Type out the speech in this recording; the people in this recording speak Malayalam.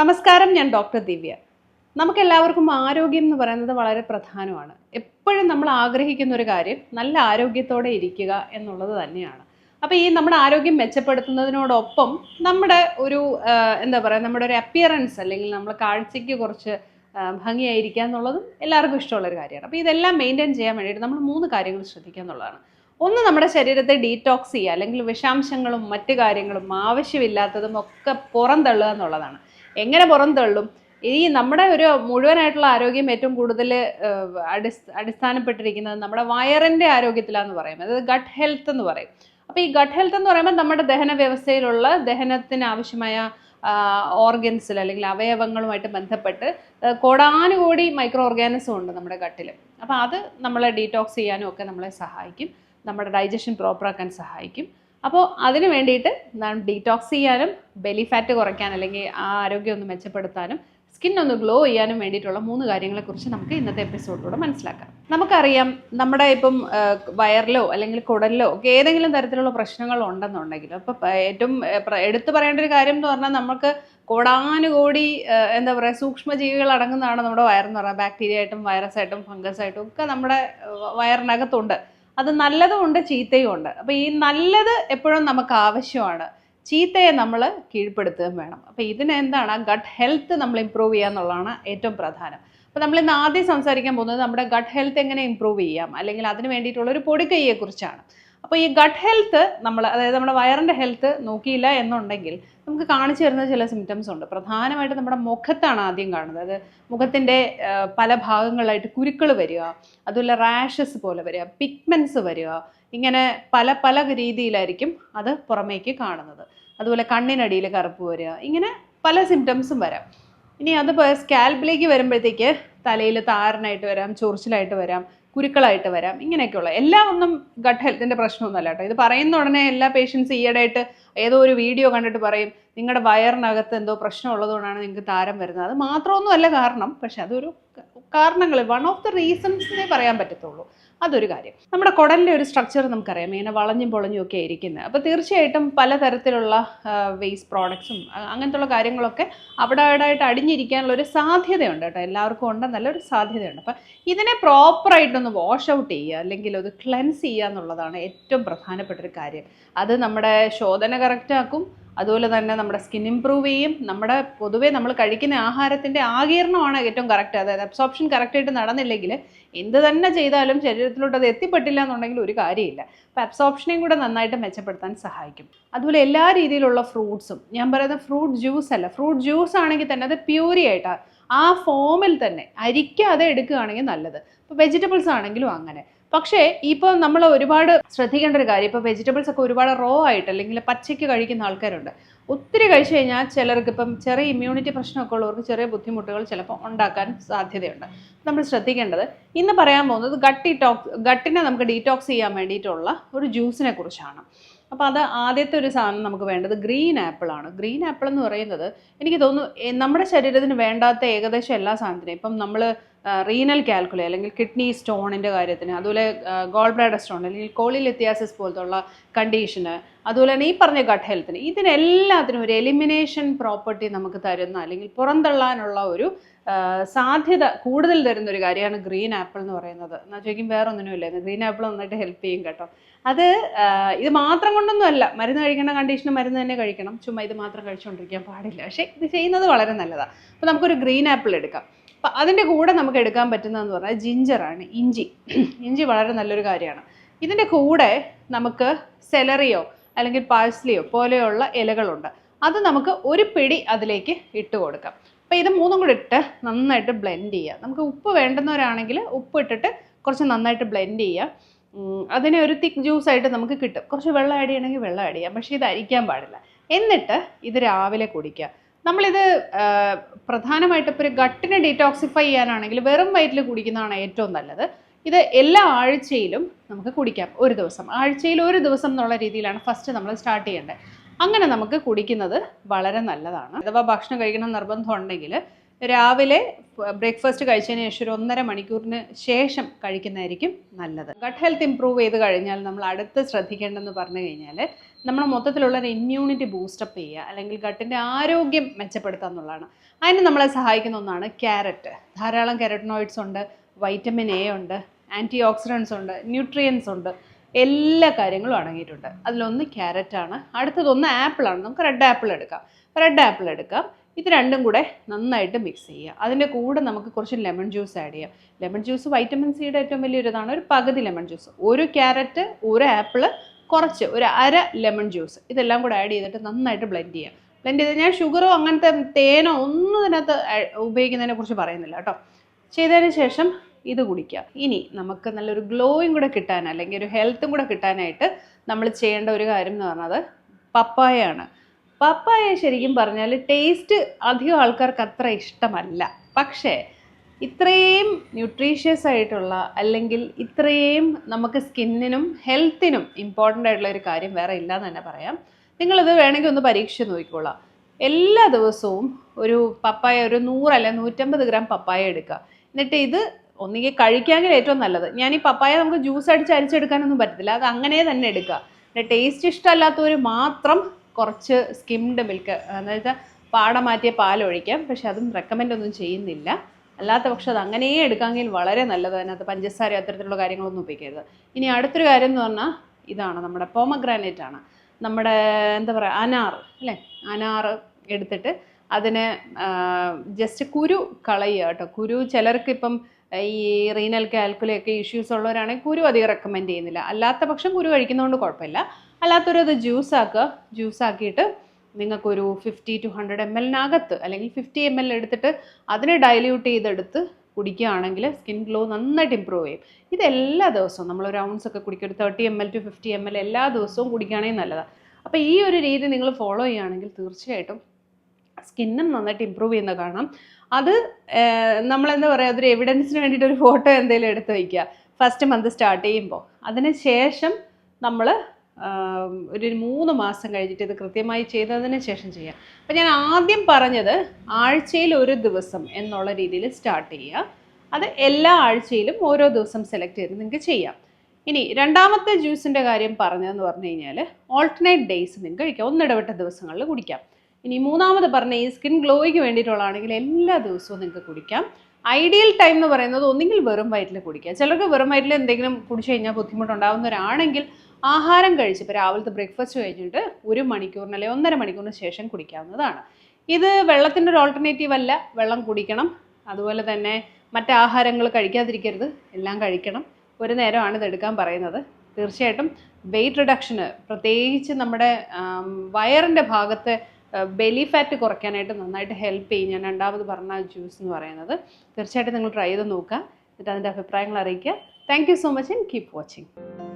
നമസ്കാരം ഞാൻ ഡോക്ടർ ദിവ്യ. നമുക്ക് എല്ലാവർക്കും ആരോഗ്യം എന്ന് പറയുന്നത് വളരെ പ്രധാനമാണ്. എപ്പോഴും നമ്മൾ ആഗ്രഹിക്കുന്ന ഒരു കാര്യം നല്ല ആരോഗ്യത്തോടെ ഇരിക്കുക എന്നുള്ളത് തന്നെയാണ്. അപ്പോൾ ഈ നമ്മുടെ ആരോഗ്യം മെച്ചപ്പെടുത്തുന്നതിനോടൊപ്പം നമ്മുടെ ഒരു എന്താ പറയുക നമ്മുടെ ഒരു അപ്പിയറൻസ് അല്ലെങ്കിൽ നമ്മൾ കാഴ്ചയ്ക്ക് കുറച്ച് ഭംഗിയായിരിക്കുക എന്നുള്ളതും എല്ലാവർക്കും ഇഷ്ടമുള്ളൊരു കാര്യമാണ്. അപ്പോൾ ഇതെല്ലാം മെയിന്റെയിൻ ചെയ്യാൻ വേണ്ടിയിട്ട് നമ്മൾ മൂന്ന് കാര്യങ്ങൾ ശ്രദ്ധിക്കുക എന്നുള്ളതാണ്. ഒന്ന് നമ്മുടെ ശരീരത്തെ ഡീറ്റോക്സ് ചെയ്യുക അല്ലെങ്കിൽ വിഷാംശങ്ങളും മറ്റു കാര്യങ്ങളും ആവശ്യമില്ലാത്തതും ഒക്കെ പുറന്തള്ളുക എന്നുള്ളതാണ്. എങ്ങനെ പുറന്തള്ളും ഈ നമ്മുടെ ഒരു മുഴുവനായിട്ടുള്ള ആരോഗ്യം ഏറ്റവും കൂടുതൽ അടിസ് അടിസ്ഥാനപ്പെട്ടിരിക്കുന്നത് നമ്മുടെ വയറിന്റെ ആരോഗ്യത്തിലാന്ന് പറയും. അതായത് ഗട്ട് ഹെൽത്ത് എന്ന് പറയും. അപ്പോൾ ഈ ഗട്ട് ഹെൽത്ത് എന്ന് പറയുമ്പോൾ നമ്മുടെ ദഹന വ്യവസ്ഥയിലുള്ള ദഹനത്തിന് ആവശ്യമായ ഓർഗൻസിൽ അല്ലെങ്കിൽ അവയവങ്ങളുമായിട്ട് ബന്ധപ്പെട്ട് കോടാനുകോടി മൈക്രോ ഓർഗാനിസം ഉണ്ട് നമ്മുടെ ഗട്ടിൽ അപ്പോൾ അത് നമ്മളെ ഡീറ്റോക്സ് ചെയ്യാനും ഒക്കെ നമ്മളെ സഹായിക്കും. നമ്മുടെ ഡൈജഷൻ പ്രോപ്പറാക്കാൻ സഹായിക്കും. അപ്പോൾ അതിന് വേണ്ടിയിട്ട് എന്താണ് ഡീറ്റോക്സ് ചെയ്യാനും ബെലി ഫാറ്റ് കുറയ്ക്കാൻ അല്ലെങ്കിൽ ആ ആരോഗ്യം ഒന്ന് മെച്ചപ്പെടുത്താനും സ്കിൻ ഒന്ന് ഗ്ലോ ചെയ്യാനും വേണ്ടിയിട്ടുള്ള മൂന്ന് കാര്യങ്ങളെക്കുറിച്ച് നമുക്ക് ഇന്നത്തെ എപ്പിസോഡിലൂടെ മനസ്സിലാക്കാം. നമുക്കറിയാം നമ്മുടെ ഇപ്പം വയറിലോ അല്ലെങ്കിൽ കുടലിലോ ഒക്കെ ഏതെങ്കിലും തരത്തിലുള്ള പ്രശ്നങ്ങൾ ഉണ്ടെന്നുണ്ടെങ്കിൽ അപ്പോൾ ഏറ്റവും എടുത്തു പറയേണ്ട ഒരു കാര്യം എന്ന് പറഞ്ഞാൽ നമുക്ക് കോടാനുകോടി എന്താ പറയുക സൂക്ഷ്മജീവികൾ അടങ്ങുന്നതാണ് നമ്മുടെ വയറെന്ന് പറയുന്നത് ബാക്ടീരിയ ആയിട്ടും വൈറസ് ആയിട്ടും ഫംഗസ് ആയിട്ടും ഒക്കെ നമ്മുടെ വയറിനകത്തുണ്ട്. അത് നല്ലതും ഉണ്ട് ചീത്തയും ഉണ്ട്. അപ്പോൾ ഈ നല്ലത് എപ്പോഴും നമുക്ക് ആവശ്യമാണ്. ചീത്തയെ നമ്മൾ കീഴ്പ്പെടുത്തുകയും വേണം. അപ്പോൾ ഇതിനെന്താണ് ഗട്ട് ഹെൽത്ത് നമ്മൾ ഇമ്പ്രൂവ് ചെയ്യുക എന്നുള്ളതാണ് ഏറ്റവും പ്രധാനം. അപ്പോൾ നമ്മൾ ഇന്ന് ആദ്യം സംസാരിക്കാൻ പോകുന്നത് നമ്മുടെ ഗട്ട് ഹെൽത്ത് എങ്ങനെ ഇമ്പ്രൂവ് ചെയ്യാം? അല്ലെങ്കിൽ അതിന് വേണ്ടിയിട്ടുള്ള ഒരു പൊടിക്കൈയെ കുറിച്ചാണ് അപ്പോൾ ഈ ഗട്ട് ഹെൽത്ത് നമ്മൾ അതായത് നമ്മുടെ വയറിന്റെ ഹെൽത്ത് നോക്കിയില്ല എന്നുണ്ടെങ്കിൽ നമുക്ക് കാണിച്ചു തരുന്ന ചില സിംറ്റംസ് ഉണ്ട്. പ്രധാനമായിട്ട് നമ്മുടെ മുഖത്താണ് ആദ്യം കാണുന്നത്. അതായത് മുഖത്തിന്റെ പല ഭാഗങ്ങളായിട്ട് കുരുക്കൾ വരിക അതുപോലെ റാഷസ് പോലെ വരിക പിഗ്മെന്റ്സ് വരിക ഇങ്ങനെ പല പല രീതിയിലായിരിക്കും അത് പുറമേക്ക് കാണുന്നത്. അതുപോലെ കണ്ണിനടിയിൽ കറുപ്പ് വരിക ഇങ്ങനെ പല സിംറ്റംസും വരാം. ഇനി അത് സ്കാൽപ്പിലേക്ക് വരുമ്പോഴത്തേക്ക് തലയിൽ താരനായിട്ട് വരാം ചൊറിച്ചിലായിട്ട് വരാം കുരുക്കളായിട്ട് വരാം. ഇങ്ങനെയൊക്കെയുള്ള എല്ലാം ഒന്നും ഗട്ട് ഹെൽത്തിന്റെ പ്രശ്നമൊന്നുമല്ല കേട്ടോ. ഇത് പറയുന്ന ഉടനെ എല്ലാ പേഷ്യൻസ് ഈയിടെയായിട്ട് ഏതോ ഒരു വീഡിയോ കണ്ടിട്ട് പറയും നിങ്ങളുടെ വയറിനകത്ത് എന്തോ പ്രശ്നം ഉള്ളതുകൊണ്ടാണ് നിങ്ങൾക്ക് താരം വരുന്നത്. അത് മാത്രമൊന്നുമല്ല കാരണം പക്ഷെ അതൊരു കാരണങ്ങൾ വൺ ഓഫ് ദ റീസൺസിനെ പറയാൻ പറ്റത്തുള്ളൂ. അതൊരു കാര്യം. നമ്മുടെ കുടലിന്റെ ഒരു സ്ട്രക്ചർ നമുക്കറിയാം. ഇങ്ങനെ വളഞ്ഞും പൊളഞ്ഞും ഒക്കെ ഇരിക്കുന്നത് അപ്പോൾ തീർച്ചയായിട്ടും പലതരത്തിലുള്ള വേസ്റ്റ് പ്രോഡക്ട്സും അങ്ങനത്തുള്ള കാര്യങ്ങളൊക്കെ അവിടെ അവിടെ ആയിട്ട് അടിഞ്ഞിരിക്കാനുള്ള ഒരു സാധ്യതയുണ്ട് കേട്ടോ. എല്ലാവർക്കും ഉണ്ടെന്നല്ല നല്ലൊരു സാധ്യതയുണ്ട്. അപ്പം ഇതിനെ പ്രോപ്പറായിട്ടൊന്ന് വാഷ് ഔട്ട് ചെയ്യുക അല്ലെങ്കിൽ ഒന്ന് ക്ലെൻസ് ചെയ്യുക എന്നുള്ളതാണ് ഏറ്റവും പ്രധാനപ്പെട്ട ഒരു കാര്യം. അത് നമ്മുടെ ശോധന കറക്റ്റ് ആക്കും. അതുപോലെ തന്നെ നമ്മുടെ സ്കിൻ ഇമ്പ്രൂവ് ചെയ്യും. നമ്മുടെ പൊതുവെ നമ്മൾ കഴിക്കുന്ന ആഹാരത്തിന്റെ ആകീർണമാണ് ഏറ്റവും കറക്റ്റ് അതായത് അബ്സോപ്ഷൻ കറക്റ്റായിട്ട് നടന്നില്ലെങ്കിൽ എന്ത് തന്നെ ചെയ്താലും ശരീരത്തിലോട്ട് അത് എത്തിപ്പെട്ടില്ല എന്നുണ്ടെങ്കിൽ ഒരു കാര്യമില്ല. അപ്പോൾ അബ്സോപ്ഷനെയും കൂടെ നന്നായിട്ട് മെച്ചപ്പെടുത്താൻ സഹായിക്കും. അതുപോലെ എല്ലാ രീതിയിലുള്ള ഫ്രൂട്ട്സും ഞാൻ പറയുന്നത് ഫ്രൂട്ട് ജ്യൂസ് അല്ല ഫ്രൂട്ട് ജ്യൂസ് ആണെങ്കിൽ തന്നെ അത് പ്യൂരി ആയിട്ടാണ് ആ ഫോമിൽ തന്നെ അരിക്കാതെ എടുക്കുകയാണെങ്കിൽ നല്ലത്. ഇപ്പോൾ വെജിറ്റബിൾസ് ആണെങ്കിലും അങ്ങനെ. പക്ഷേ ഇപ്പോൾ നമ്മൾ ഒരുപാട് ശ്രദ്ധിക്കേണ്ട ഒരു കാര്യം. ഇപ്പോൾ വെജിറ്റബിൾസ് ഒക്കെ ഒരുപാട് റോ ആയിട്ട് അല്ലെങ്കിൽ പച്ചയ്ക്ക് കഴിക്കുന്ന ആൾക്കാരുണ്ട്. ഒത്തിരി കഴിച്ചു കഴിഞ്ഞാൽ ചിലർക്ക് ഇപ്പം ചെറിയ ഇമ്മ്യൂണിറ്റി പ്രശ്നമൊക്കെ ഉള്ളവർക്ക് ചെറിയ ബുദ്ധിമുട്ടുകൾ ചിലപ്പോൾ ഉണ്ടാക്കാൻ സാധ്യതയുണ്ട്. നമ്മൾ ശ്രദ്ധിക്കേണ്ടത് ഇന്ന് പറയാൻ പോകുന്നത് ഗട്ടി ടോക്സ് ഗട്ടിനെ നമുക്ക് ഡീറ്റോക്സ് ചെയ്യാൻ വേണ്ടിയിട്ടുള്ള ഒരു ജ്യൂസിനെ കുറിച്ചാണ്. അപ്പോൾ അത് ആദ്യത്തെ ഒരു സാധനം നമുക്ക് വേണ്ടത് ഗ്രീൻ ആപ്പിൾ ആണ്. ഗ്രീൻ ആപ്പിൾ എന്ന് പറയുന്നത് എനിക്ക് തോന്നുന്നു നമ്മുടെ ശരീരത്തിന് വേണ്ടാത്ത ഏകദേശം എല്ലാ സാധനത്തിനും ഇപ്പം നമ്മൾ റീനൽ കാൽക്കുലേ അല്ലെങ്കിൽ കിഡ്നി സ്റ്റോണിന്റെ കാര്യത്തിന് അതുപോലെ ഗോൾ ബ്ലാഡർ സ്റ്റോൺ അല്ലെങ്കിൽ കോളിലെത്തിയാസിസ് പോലത്തുള്ള കണ്ടീഷന് അതുപോലെ തന്നെ ഈ പറഞ്ഞ ഗട്ട് ഹെൽത്തിന് ഇതിനെല്ലാത്തിനും ഒരു എലിമിനേഷൻ പ്രോപ്പർട്ടി നമുക്ക് തരുന്ന അല്ലെങ്കിൽ പുറന്തള്ളാനുള്ള ഒരു സാധ്യത കൂടുതൽ തരുന്ന ഒരു കാര്യമാണ് ഗ്രീൻ ആപ്പിൾ എന്ന് പറയുന്നത്. എന്നാൽ ചോദിക്കും വേറെ ഗ്രീൻ ആപ്പിൾ നന്നായിട്ട് ഹെൽപ്പ് ചെയ്യും കേട്ടോ. അത് ഇത് മാത്രം കൊണ്ടൊന്നും അല്ല മരുന്ന് കഴിക്കേണ്ട കണ്ടീഷന് മരുന്ന് തന്നെ കഴിക്കണം. ചുമ്മാ ഇത് മാത്രം കഴിച്ചുകൊണ്ടിരിക്കാൻ പാടില്ല. പക്ഷേ ഇത് ചെയ്യുന്നത് വളരെ നല്ലതാണ് അപ്പോൾ നമുക്കൊരു ഗ്രീൻ ആപ്പിൾ എടുക്കാം. അപ്പം അതിന്റെ കൂടെ നമുക്ക് എടുക്കാൻ പറ്റുന്നതെന്ന് പറഞ്ഞാൽ ജിഞ്ചറാണ് ഇഞ്ചി. ഇഞ്ചി വളരെ നല്ലൊരു കാര്യമാണ്. ഇതിന്റെ കൂടെ നമുക്ക് സെലറിയോ അല്ലെങ്കിൽ പാഴ്സ്ലിയോ പോലെയുള്ള ഇലകളുണ്ട്. അത് നമുക്ക് ഒരു പിടി അതിലേക്ക് ഇട്ട് കൊടുക്കാം. അപ്പോൾ ഇത് മൂന്നും കൂടി ഇട്ട് നന്നായിട്ട് ബ്ലെൻഡ് ചെയ്യുക. നമുക്ക് ഉപ്പ് വേണ്ടുന്നവരാണെങ്കിൽ ഉപ്പ് ഇട്ടിട്ട് കുറച്ച് നന്നായിട്ട് ബ്ലെൻഡ് ചെയ്യുക. അതിനെ ഒരു തിക്ക് ജ്യൂസായിട്ട് നമുക്ക് കിട്ടും. കുറച്ച് വെള്ളം ആഡ് ചെയ്യണമെങ്കിൽ വെള്ളം ആഡ് ചെയ്യാം. പക്ഷേ ഇത് അരിക്കാൻ പാടില്ല. എന്നിട്ട് ഇത് രാവിലെ കുടിക്കുക. നമ്മളിത് പ്രധാനമായിട്ട് ഇപ്പോൾ ഒരു ഗട്ടിനെ ഡീറ്റോക്സിഫൈ ചെയ്യാനാണെങ്കിൽ വെറും വയറ്റിൽ കുടിക്കുന്നതാണ് ഏറ്റവും നല്ലത്. ഇത് എല്ലാ ആഴ്ചയിലും നമുക്ക് കുടിക്കാം ഒരു ദിവസം. ആഴ്ചയിൽ ഒരു ദിവസം എന്നുള്ള രീതിയിലാണ് ഫസ്റ്റ് നമ്മൾ സ്റ്റാർട്ട് ചെയ്യേണ്ടത്. അങ്ങനെ നമുക്ക് കുടിക്കുന്നത് വളരെ നല്ലതാണ്. അഥവാ ഭക്ഷണം കഴിക്കണം നിർബന്ധം ഉണ്ടെങ്കിൽ രാവിലെ ബ്രേക്ക്ഫാസ്റ്റ് കഴിച്ചതിന് ശേഷം ഒരു ഒന്നര മണിക്കൂറിന് ശേഷം കഴിക്കുന്നതായിരിക്കും നല്ലത്. ഗട്ട് ഹെൽത്ത് ഇമ്പ്രൂവ് ചെയ്ത് കഴിഞ്ഞാൽ നമ്മൾ അടുത്ത് ശ്രദ്ധിക്കേണ്ടതെന്ന് പറഞ്ഞു കഴിഞ്ഞാൽ നമ്മൾ മൊത്തത്തിലുള്ള ഒരു ഇമ്മ്യൂണിറ്റി ബൂസ്റ്റപ്പ് ചെയ്യുക അല്ലെങ്കിൽ ഗട്ടിന്റെ ആരോഗ്യം മെച്ചപ്പെടുത്തുക എന്നുള്ളതാണ്. അതിന് നമ്മളെ സഹായിക്കുന്ന ഒന്നാണ് ക്യാരറ്റ്. ധാരാളം കാരറ്റനോയിഡ്സ് ഉണ്ട് വൈറ്റമിൻ എ ഉണ്ട് ആന്റി ഓക്സിഡൻസ് ഉണ്ട് ന്യൂട്രിയൻസ് ഉണ്ട്. എല്ലാ കാര്യങ്ങളും അടങ്ങിയിട്ടുണ്ട്. അതിലൊന്ന് ക്യാരറ്റാണ്. അടുത്തതൊന്ന് ആപ്പിളാണ്. നമുക്ക് റെഡ് ആപ്പിൾ എടുക്കാം. റെഡ് ആപ്പിൾ എടുക്കാം. ഇത് രണ്ടും കൂടെ നന്നായിട്ട് മിക്സ് ചെയ്യുക. അതിന്റെ കൂടെ നമുക്ക് കുറച്ച് ലെമൺ ജ്യൂസ് ആഡ് ചെയ്യാം. ലെമൺ ജ്യൂസ് വൈറ്റമിൻ സിയുടെ ഏറ്റവും വലിയൊരു ഇതാണ് ഒരു പകുതി ലെമൺ ജ്യൂസ് ഒരു ക്യാരറ്റ് ഒരു ആപ്പിൾ കുറച്ച് ഒരു അര ലെമൺ ജ്യൂസ് ഇതെല്ലാം കൂടെ ആഡ് ചെയ്തിട്ട് നന്നായിട്ട് ബ്ലെൻഡ് ചെയ്യുക ബ്ലെൻഡ് ചെയ്ത് ഞാൻ ഷുഗറോ അങ്ങനത്തെ തേനോ ഒന്നും ഇതിനകത്ത് ഉപയോഗിക്കുന്നതിനെ കുറിച്ച് പറയുന്നില്ല കേട്ടോ. ചെയ്തതിന് ശേഷം ഇത് കുടിക്കുക. ഇനി നമുക്ക് നല്ലൊരു ഗ്ലോയും കൂടെ കിട്ടാൻ അല്ലെങ്കിൽ ഒരു ഹെൽത്തും കൂടെ കിട്ടാനായിട്ട് നമ്മൾ ചെയ്യേണ്ട ഒരു കാര്യം എന്ന് പറഞ്ഞത് പപ്പായയാണ്. പപ്പായ ശരിക്കും പറഞ്ഞാൽ ടേസ്റ്റ് അധികം ആൾക്കാർക്ക് അത്ര ഇഷ്ടമല്ല. പക്ഷേ ഇത്രയും ന്യൂട്രീഷ്യസ് ആയിട്ടുള്ള അല്ലെങ്കിൽ ഇത്രയും നമുക്ക് സ്കിന്നിനും ഹെൽത്തിനും ഇമ്പോർട്ടന്റ് ആയിട്ടുള്ള ഒരു കാര്യം വേറെ ഇല്ല എന്ന് തന്നെ പറയാം. നിങ്ങളിത് വേണമെങ്കിൽ ഒന്ന് പരീക്ഷിച്ച് നോക്കിക്കോളാം. എല്ലാ ദിവസവും ഒരു പപ്പായ ഒരു നൂറല്ല നൂറ്റമ്പത് ഗ്രാം പപ്പായ എടുക്കുക. എന്നിട്ട് ഇത് ഒന്നുകിൽ കഴിക്കാമെങ്കിൽ ഏറ്റവും നല്ലത്. ഞാൻ ഈ പപ്പായ നമുക്ക് ജ്യൂസ് അടിച്ച് അരിച്ചെടുക്കാനൊന്നും പറ്റത്തില്ല. അത് അങ്ങനെ തന്നെ എടുക്കുക. പിന്നെ ടേസ്റ്റ് ഇഷ്ടമല്ലാത്തവർ മാത്രം കുറച്ച് സ്കിംഡ് മിൽക്ക് അതായത് പാടം മാറ്റിയ പാൽ ഒഴിക്കാം പക്ഷെ അതും റെക്കമെൻഡ് ഒന്നും ചെയ്യുന്നില്ല. അല്ലാത്ത പക്ഷം അത് അങ്ങനെ എടുക്കാമെങ്കിൽ വളരെ നല്ലത്. അതിനകത്ത് പഞ്ചസാര അത്തരത്തിലുള്ള കാര്യങ്ങളൊന്നും ഉപയോഗിക്കരുത്. ഇനി അടുത്തൊരു കാര്യം എന്ന് പറഞ്ഞാൽ ഇതാണ് നമ്മുടെ പോമഗ്രാനൈറ്റ് ആണ്. നമ്മുടെ എന്താ പറയുക അനാർ അല്ലേ? അനാർ എടുത്തിട്ട് അതിന് ജസ്റ്റ് കുരു കളയുക കേട്ടോ. കുരു ചിലർക്ക് ഇപ്പം ഈ റീനൽ കാൽക്കുലൊക്കെ ഇഷ്യൂസ് ഉള്ളവരാണെങ്കിൽ കുരു അധികം റെക്കമെൻഡ് ചെയ്യുന്നില്ല. അല്ലാത്ത പക്ഷം കുരു കഴിക്കുന്നതുകൊണ്ട് കുഴപ്പമില്ല. അല്ലാത്തൊരു അത് ജ്യൂസ് ആക്കുക ജ്യൂസ് ആക്കിയിട്ട് നിങ്ങൾക്കൊരു ഫിഫ്റ്റി ടു ഹൺഡ്രഡ് എം എല്ലിനകത്ത് അല്ലെങ്കിൽ ഫിഫ്റ്റി എം എൽ എടുത്തിട്ട് അതിനെ ഡൈല്യൂട്ട് ചെയ്തെടുത്ത് കുടിക്കുകയാണെങ്കിൽ സ്കിൻ ഗ്ലോ നന്നായിട്ട് ഇമ്പ്രൂവ് ചെയ്യും. ഇത് എല്ലാ ദിവസവും നമ്മൾ ഒരു ഔൺസ് ഒക്കെ കുടിക്കുക ഒരു thirty M L to fifty M L എല്ലാ ദിവസവും കുടിക്കുകയാണെങ്കിൽ നല്ലതാണ് അപ്പോൾ ഈ ഒരു രീതി നിങ്ങൾ ഫോളോ ചെയ്യുകയാണെങ്കിൽ തീർച്ചയായിട്ടും സ്കിന്നും നന്നായിട്ട് ഇമ്പ്രൂവ് ചെയ്യുന്നത് കാണാം. അത് നമ്മളെന്താ പറയുക അതൊരു എവിഡൻസിന് വേണ്ടിയിട്ട് ഒരു ഫോട്ടോ എന്തെങ്കിലും എടുത്ത് വയ്ക്കുക ഫസ്റ്റ് മന്ത് സ്റ്റാർട്ട് ചെയ്യുമ്പോൾ. അതിന് ശേഷം നമ്മൾ ഒരു മൂന്ന് മാസം കഴിഞ്ഞിട്ട് ഇത് കൃത്യമായി ചെയ്തതിന് ശേഷം ചെയ്യാം. അപ്പം ഞാൻ ആദ്യം പറഞ്ഞത് ആഴ്ചയിൽ ഒരു ദിവസം എന്നുള്ള രീതിയിൽ സ്റ്റാർട്ട് ചെയ്യുക. അത് എല്ലാ ആഴ്ചയിലും ഓരോ ദിവസം സെലക്ട് ചെയ്ത് നിങ്ങൾക്ക് ചെയ്യാം. ഇനി രണ്ടാമത്തെ ജ്യൂസിന്റെ കാര്യം പറഞ്ഞതെന്ന് പറഞ്ഞു കഴിഞ്ഞാൽ ഓൾട്ടർനേറ്റ് ഡേയ്സ് നിങ്ങൾക്ക് കഴിക്കാം. ഒന്നിടവിട്ട ദിവസങ്ങളിൽ കുടിക്കാം. ഇനി മൂന്നാമത് പറഞ്ഞ ഈ സ്കിൻ ഗ്ലോയ്ക്ക് വേണ്ടിയിട്ടുള്ളതാണെങ്കിൽ എല്ലാ ദിവസവും നിങ്ങൾക്ക് കുടിക്കാം. ഐഡിയൽ ടൈം എന്ന് പറയുന്നത് ഒന്നുകിൽ വെറും വയറ്റിൽ കുടിക്കുക. ചിലർക്ക് വെറും വയറ്റിൽ എന്തെങ്കിലും കുടിച്ചു കഴിഞ്ഞാൽ ബുദ്ധിമുട്ടുണ്ടാകുന്നവരാണെങ്കിൽ ആഹാരം കഴിച്ച് ഇപ്പോൾ രാവിലത്തെ ബ്രേക്ക്ഫാസ്റ്റ് കഴിഞ്ഞിട്ട് ഒരു മണിക്കൂറിന് അല്ലെങ്കിൽ ഒന്നര മണിക്കൂറിന് ശേഷം കുടിക്കാവുന്നതാണ്. ഇത് വെള്ളത്തിന്റെ ഒരു ഓൾട്ടർനേറ്റീവ് അല്ല. വെള്ളം കുടിക്കണം. അതുപോലെ തന്നെ മറ്റ് ആഹാരങ്ങൾ കഴിക്കാതിരിക്കരുത്. എല്ലാം കഴിക്കണം. ഒരു നേരമാണ് ഇത് എടുക്കാൻ പറയുന്നത്. തീർച്ചയായിട്ടും വെയിറ്റ് റിഡക്ഷന് പ്രത്യേകിച്ച് നമ്മുടെ വയറിന്റെ ഭാഗത്തെ ബെലി ഫാറ്റ് കുറയ്ക്കാനായിട്ട് നന്നായിട്ട് ഹെൽപ്പ് ചെയ്യും. ഞാൻ രണ്ടാമത് പറഞ്ഞ ജ്യൂസ് എന്ന് പറയുന്നത്. തീർച്ചയായിട്ടും നിങ്ങൾ ട്രൈ ചെയ്ത് നോക്കുക. എന്നിട്ട് അതിന്റെ അഭിപ്രായങ്ങൾ അറിയിക്കുക. Thank you so much and keep watching